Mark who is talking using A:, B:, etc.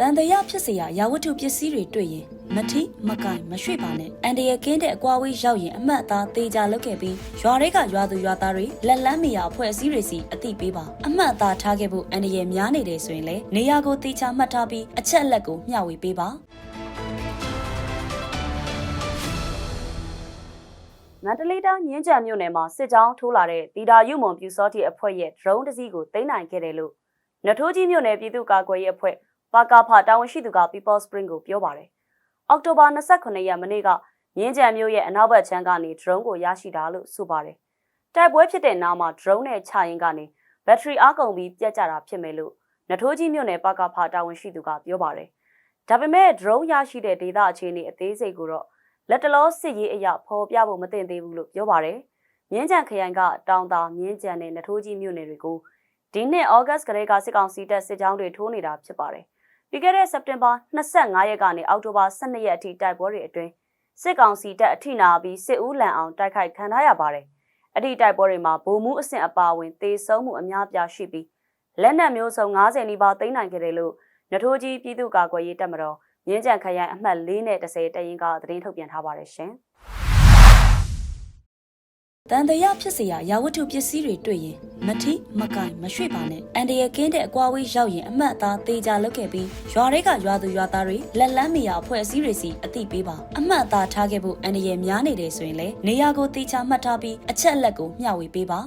A: တန်တရာဖြစ်စရာရာဝတ္ထုပစ္စည်းတွေတွေ့ရင်မထိမကင်မရွှေ့ပါနဲ့အန်တရကင်းတဲ့အကွာဝေးရောက်ရင်အမှတ်အသားသေးကြလောက်ခဲ့ပြီးရွာတွေကရွာသူရွာသားတွေလက်လန်းမရအဖွဲ့အစည်းတွေစီအသိပေးပါအမှတ်အသားထားခဲ့ဖို့အန်တရများနေတယ်ဆိုရင်လေနေရာကိုသေချာမှတ်ထားပြီးအချက်အလက်ကိုမျှဝေပေးပါမန္တလေးတိုင်းမြင်းကြံမြို့နယ်မှာစစ်ကြောင်းထိုးလာတဲ့တီတာယူမွန်ပြူစောတိအဖွဲ့ရဲ့ drone တစ်စီးကိုသိမ်းနိုင်ခဲ့တယ်လို့နထိုးကြီးမြို့နယ်ပြည်သူ့ကာကွယ်ရေးအဖွဲ့ ပါကာဖတာဝန်ရှိသူက People Spring ကိုပြောပါတယ်။အောက်တိုဘာ29ရက်မနေ့ကမြင်းကြံမြို့ရဲ့အနောက်ဘက်ခြမ်းကနေ drone ကိုရရှိတာလို့ဆိုပါတယ်။တိုက်ပွဲဖြစ်တဲ့နားမှာ drone နဲ့ချရင်ကနေဘက်ထရီအားကုန်ပြီးပြတ်ကျတာဖြစ်မယ်လို့နထိုးကြီးမြို့နယ်ပါကာဖတာဝန်ရှိသူကပြောပါတယ်။ဒါပေမဲ့ drone ရရှိတဲ့ဒေသအခြေအနေအသေးစိတ်ကိုတော့လက်တလောစစ်ရေးအရာဖော်ပြဖို့မတင်သေးဘူးလို့ပြောပါရယ်။မြင်းကြံခရိုင်ကတောင်တာမြင်းကြံနဲ့နထိုးကြီးမြို့နယ်တွေကိုဒီနှစ်ဩဂတ်ကလေးကစစ်ကောင်စီတပ်စစ်ကြောင်းတွေထိုးနေတာဖြစ်ပါတယ်။ ပြီးခဲ့တဲ့စက်တင်ဘာ25ရက်ကနေအောက်တိုဘာ12ရက်အထိတိုက်ပွဲတွေအတွင်းစစ်ကောင်စီတပ်အထိနာပြီးစစ်ဦးလန်အောင်တိုက်ခိုက်ခံထားရပါတယ်။အဲ့ဒီတိုက်ပွဲတွေမှာဗိုလ်မှူးအဆင့်အပါအဝင်တေဆုံးမှုအများပြားရှိပြီးလက်နက်မျိုးစုံ90နီးပါးသိမ်းနိုင်ခဲ့တယ်လို့နထိုးကြီးပြည်သူ့ကာကွယ်ရေးတပ်မတော်မြင်းကြံခရိုင်အမှတ်၄နဲ့30တရင်ကသတင်းထုတ်ပြန်ထားပါတယ်ရှင်။ တန်တရာဖြစ်စရာရာဝတ္ထုပစ္စည်းတွေတွေ့ရင်မထိမကင်မရွှေ့ပါနဲ့အန်တရကင်းတဲ့အကွာဝေးရောက်ရင်အမှတ်အသားသေးကြလောက်ခဲ့ပြီးရွာတွေကရွာသူရွာသားတွေလက်လန်းနေရအဖွဲ့အစည်းတွေစီအတိပေးပါအမှတ်အသားထားခဲ့ဖို့အန်တရများနေတယ်ဆိုရင်လည်းနေရာကိုသေချာမှတ်ထားပြီးအချက်အလက်ကိုမျှဝေပေးပါ